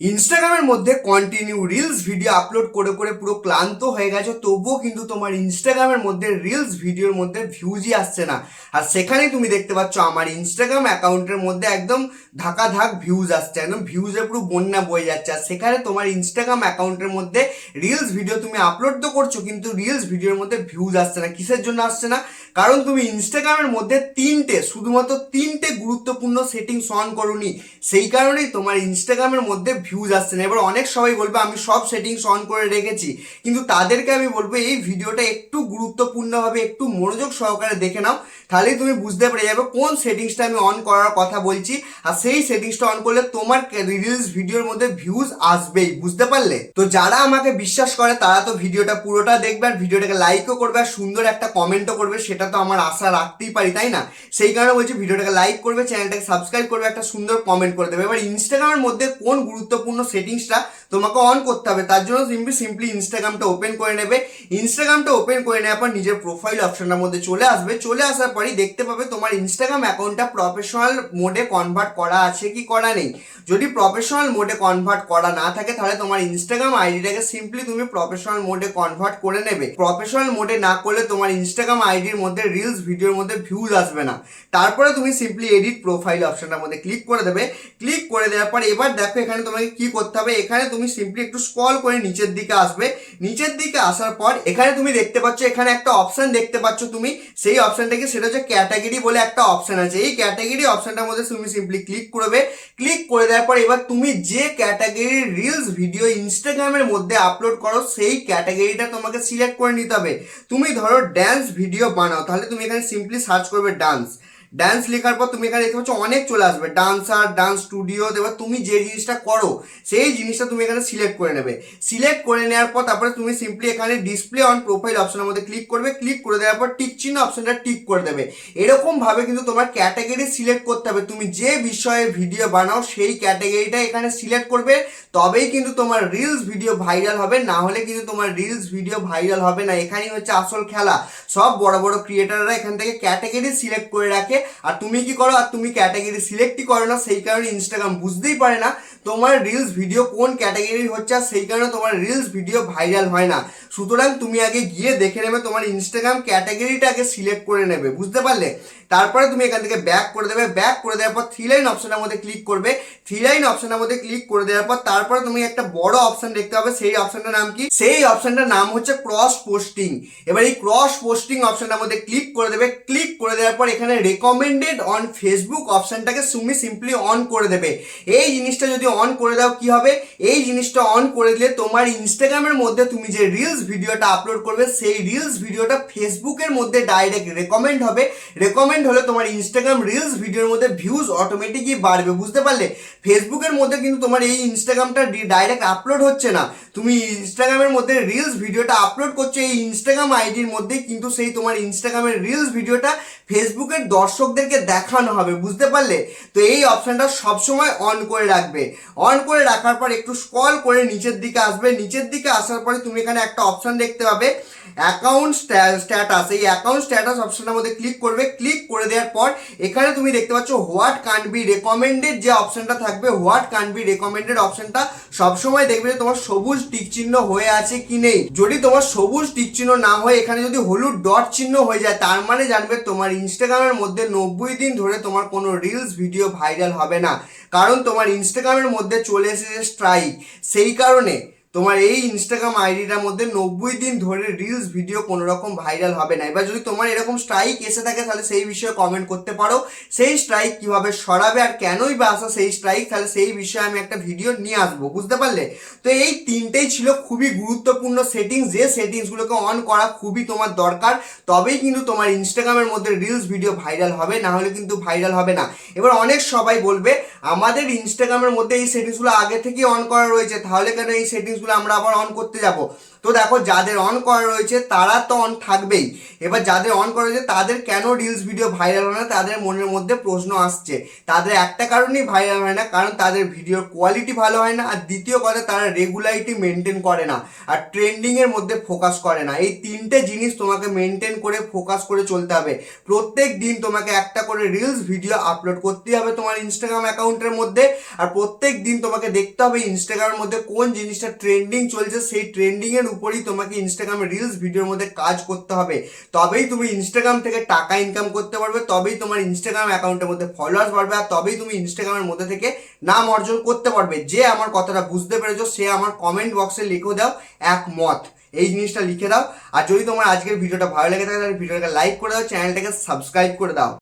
ইনস্টাগ্রামের মধ্যে continue reels video upload করে করে পুরো ক্লান্ত হয়ে গেছে, তবুও কিন্তু তোমার ইনস্টাগ্রামের মধ্যে রিলস ভিডিওর মধ্যে ভিউজই আসছে না। আর সেখানেই তুমি দেখতে পাচ্ছ আমার ইনস্টাগ্রাম অ্যাকাউন্টের মধ্যে একদম ধাকা ধাক ভিউজ আসছে, একদম ভিউজে পুরো বন্যা বয়ে যাচ্ছে। আর সেখানে তোমার ইনস্টাগ্রাম অ্যাকাউন্টের মধ্যে রিলস ভিডিও তুমি আপলোড তো করছ, কিন্তু রিলস ভিডিওর মধ্যে ভিউজ আসছে না। কিসের জন্য আসছে না? কারণ তুমি ইনস্টাগ্রামের মধ্যে তিনটে, শুধুমাত্র তিনটে গুরুত্বপূর্ণ সেটিংস অন করোনি। সেই কারণেই তোমার ইনস্টাগ্রামের মধ্যে ভিউজ আসছে না। এবার অনেক সবাই বলবে, আমি সব সেটিংস অন করে রেখেছি। কিন্তু তাদেরকে আমি বলব, এই ভিডিওটা একটু গুরুত্বপূর্ণভাবে একটু মনোযোগ সহকারে দেখে নাও। তাহলেই তুমি বুঝতে পেরে যাবে কোন সেটিংসটা আমি অন করার কথা বলছি, আর সেই সেটিংসটা অন করলে তোমার রিলস ভিডিওর মধ্যে ভিউজ আসবেই, বুঝতে পারলে? তো যারা আমাকে বিশ্বাস করে, তারা তো ভিডিওটা পুরোটা দেখবে আর ভিডিওটাকে লাইকও করবে আর সুন্দর একটা কমেন্টও করবে, সেটা তো আমার আশা রাখতেই পারি, তাই না? সেই কারণে বলছি ভিডিওটাকে লাইক করবে চ্যানেলটাকে সাবস্ক্রাইব করবে, একটা সুন্দর কমেন্ট করে দেবে। এবার ইনস্টাগ্রামের মধ্যে কোন গুরুত্বপূর্ণ সেটিংসটা তোমাকে অন করতে হবে, তার জন্য সিম্পলি সিম্পলি ইনস্টাগ্রামটা ওপেন করে নেবে। ইনস্টাগ্রামটা ওপেন করে নেওয়ার পর নিজের প্রোফাইল অপশনটার মধ্যে চলে আসবে। চলে আসার পরই দেখতে পাবে তোমার ইনস্টাগ্রাম অ্যাকাউন্টটা প্রফেশনাল মোডে কনভার্ট করা আছে কি করা নেই। যদি প্রফেশনাল মোডে কনভার্ট করা না থাকে, তাহলে তোমার ইনস্টাগ্রাম আইডিটাকে সিম্পলি তুমি প্রফেশনাল মোডে কনভার্ট করে নেবে। প্রফেশনাল মোডে না করলে তোমার ইনস্টাগ্রাম আইডির মধ্যে রিলস ভিডিওর মধ্যে ভিউজ আসবে না। তারপরে তুমি সিম্পলি এডিট প্রোফাইল অপশনটার মধ্যে ক্লিক করে দেবে। ক্লিক করে দেওয়ার পর এবার দেখো এখানে তোমাকে কি করতে হবে। এখানে তুমি সিম্পলি একটু স্ক্রল করে নিচের দিকে আসবে। নিচের দিকে আসার পর এখানে তুমি দেখতে পাচ্ছ, এখানে একটা অপশন দেখতে পাচ্ছ তুমি। সেই অপশনটাকে সেটা হচ্ছে ক্যাটাগরি বলে একটা অপশন আছে। এই ক্যাটাগরি অপশনটার মধ্যে তুমি সিম্পলি ক্লিক করবে। ক্লিক করে দেওয়ার পর এবার তুমি যে ক্যাটাগরির রিলস ভিডিও ইনস্টাগ্রামের মধ্যে আপলোড করো, সেই ক্যাটাগরিটা তোমাকে সিলেক্ট করে নিতে হবে। তুমি ধরো ড্যান্স ভিডিও বানাও, তাহলে তুমি এখানে সিম্পলি সার্চ করবে ডান্স ডান্স লেখার পর তুমি এখানে দেখতে পাচ্ছ অনেক চলে আসবে। ডান্সার ডান্স স্টুডিও এবার তুমি যে জিনিসটা করো, সেই জিনিসটা তুমি এখানে সিলেক্ট করে নেবে। সিলেক্ট করে নেওয়ার পর তারপরে তুমি সিম্পলি এখানে ডিসপ্লে অন প্রোফাইল অপশনের মধ্যে ক্লিক করবে। ক্লিক করে দেওয়ার পর টিক চিহ্ন অপশনটা টিক করে দেবে। এরকম ভাবে কিন্তু তোমার ক্যাটাগরি সিলেক্ট করতে হবে। তুমি যে বিষয়ে ভিডিও বানাও, সেই ক্যাটাগরিটা এখানে সিলেক্ট করবে। তবেই কিন্তু তোমার রিলস ভিডিও ভাইরাল হবে। না হলে কিন্তু তোমার রিলস ভিডিও ভাইরাল হবে না। এখানেই হচ্ছে আসল খেলা। সব বড় বড় ক্রিয়েটাররা এখান থেকে ক্যাটাগরি সিলেক্ট করে রাখে। আর তুমি কি করো, আর তুমি ক্যাটাগরি সিলেক্টই করো না, সেই কারণে ইনস্টাগ্রাম বুঝতেই পারে না তোমার রিলস ভিডিও কোন ক্যাটাগরির হচ্ছে আর সেই কারণে তোমার রিলস ভিডিও ভাইরাল হয় না। সুতরাং তুমি আগে গিয়ে দেখে নেবে তোমার ইনস্টাগ্রাম ক্যাটাগরিটা আগে সিলেক্ট করে নেবে, বুঝতে পারলে? তারপরে তুমি এখান থেকে ব্যাক করে দেবে ব্যাক করে দেওয়ার পর থ্রি লাইন অপশনের মধ্যে ক্লিক করবে। থ্রি লাইন অপশনের মধ্যে ক্লিক করে দেওয়ার পর তারপরে তুমি একটা বড় অপশন দেখতে পাবে, সেই অপশনটার নাম কি? সেই অপশনটার নাম হচ্ছে ক্রস পোস্টিং এবার এই ক্রস পোস্টিং অপশনটার মধ্যে ক্লিক করে দেবে ক্লিক করে দেওয়ার পর এখানে রেকমেন্ডেড অন ফেসবুক অপশানটাকে তুমি সিম্পলি অন করে দেবে। এই জিনিসটা যদি অন করে দাও, কি হবে? এই জিনিসটা অন করে দিলে তোমার ইনস্টাগ্রামের মধ্যে তুমি যে রিলস ভিডিওটা আপলোড করবে, সেই রিলস ভিডিওটা ফেসবুকের মধ্যে ডাইরেক্ট রেকমেন্ড হবে। রেকমেন্ড হলে তোমার ইনস্টাগ্রাম রিলস ভিডিওর মধ্যে ভিউজ অটোমেটিকই বাড়বে, বুঝতে পারলে? ফেসবুকের মধ্যে কিন্তু তোমার এই ইনস্টাগ্রামটা ডাইরেক্ট আপলোড হচ্ছে না। তুমি ইনস্টাগ্রামের মধ্যে রিলস ভিডিওটা আপলোড করছ, এই ইনস্টাগ্রাম আইডির মধ্যে কিন্তু সেই তোমার ইনস্টাগ্রামের রিলস ভিডিওটা ফেসবুকের দর্শকদেরকে দেখানো হবে, বুঝতে পারলে? তো এই অপশানটা সবসময় অন করে রাখবে। অন করে রাখার পর একটু স্ক্রল করে নিচের দিকে আসবে। নিচের দিকে আসার পরে তুমি এখানে একটা অপশান দেখতে পাবে অ্যাকাউন্ট স্ট্যাটাস এই অ্যাকাউন্ট স্ট্যাটাস অপশনের মধ্যে ক্লিক করবে। ক্লিক করে দেওয়ার পর এখানে তুমি দেখতে পাচ্ছ হোয়াট কান বি রেকমেন্ডেড যে অপশনটা থাকবে হোয়াট কান বি রেকমেন্ডেড অপশনটা সবসময় দেখবে যে তোমার সবুজ টিক চিহ্ন হয়ে আছে কি নেই। যদি তোমার সবুজ টিক চিহ্ন না হয়, এখানে যদি হলুদ ডট চিহ্ন হয়ে যায়, তার মানে জানবে তোমার ইনস্টাগ্রামের মধ্যে নব্বই দিন ধরে তোমার কোনো রিলস ভিডিও ভাইরাল হবে না। কারণ তোমার ইনস্টাগ্রামের মধ্যে চলে এসেছে স্ট্রাইক সেই কারণে তোমার এই ইনস্টাগ্রাম আইডিটার মধ্যে নব্বই দিন ধরে রিলস ভিডিও কোনো রকম ভাইরাল হবে না। এবার যদি তোমার এরকম স্ট্রাইক এসে থাকে, তাহলে সেই বিষয়ে কমেন্ট করতে পারো। সেই স্ট্রাইক কীভাবে সরাবে আর কেনই বা আসা সেই স্ট্রাইক তাহলে সেই বিষয়ে আমি একটা ভিডিও নিয়ে আসব, বুঝতে পারলে? তো এই তিনটেই ছিল খুবই গুরুত্বপূর্ণ সেটিংস যে সেটিংসগুলোকে অন করা খুবই তোমার দরকার, তবেই কিন্তু তোমার ইনস্টাগ্রামের মধ্যে রিলস ভিডিও ভাইরাল হবে, না হলে কিন্তু ভাইরাল হবে না। এবার অনেক সবাই বলবে, আমাদের ইনস্টাগ্রামের মধ্যে এই সেটিংসগুলো আগে থেকে অন করা রয়েছে, তাহলে কেন এই সেটিংসগুলো আমরা আবার অন করতে যাব। তো দেখো, যাদের অন করা রয়েছে, তারা তো অন থাকবেই। এবার যাদের অন করা রয়েছে, তাদের কেন রিলস ভিডিও ভাইরাল হয় না? তাদের মনের মধ্যে প্রশ্ন আসছে। তাদের একটা কারণেই ভাইরাল হয় না, কারণ তাদের ভিডিওর কোয়ালিটি ভালো হয় না, আর দ্বিতীয় কথা, তারা রেগুলারিটি মেনটেন করে না, আর ট্রেন্ডিংয়ের মধ্যে ফোকাস করে না। এই তিনটে জিনিস তোমাকে মেনটেন করে ফোকাস করে চলতে হবে। প্রত্যেক দিন তোমাকে একটা করে রিলস ভিডিও আপলোড করতেই হবে তোমার ইনস্টাগ্রাম অ্যাকাউন্টের মধ্যে, আর প্রত্যেক দিন তোমাকে দেখতে হবে ইনস্টাগ্রামের মধ্যে কোন জিনিসটা ট্রেন্ডিং চলছে, সেই ট্রেন্ডিংয়ের উপরই তোমাকে ইনস্টাগ্রামে রিলস ভিডিওর মধ্যে কাজ করতে হবে। তবেই তুমি ইনস্টাগ্রাম থেকে টাকা ইনকাম করতে পারবে, তবেই তোমার ইনস্টাগ্রাম অ্যাকাউন্টের মধ্যে ফলোয়ার্স বাড়বে, আর তবেই তুমি ইনস্টাগ্রামের মধ্যে থেকে নাম অর্জন করতে পারবে। যে আমার কথাটা বুঝতে পেরেছ, সে আমার কমেন্ট বক্সে লিখে দাও একমত। এই জিনিসটা লিখে দাও। আর যদি তোমার আজকের ভিডিওটা ভালো লেগে থাকে, তাহলে ভিডিওটাকে লাইক করে দাও চ্যানেলটাকে সাবস্ক্রাইব করে দাও।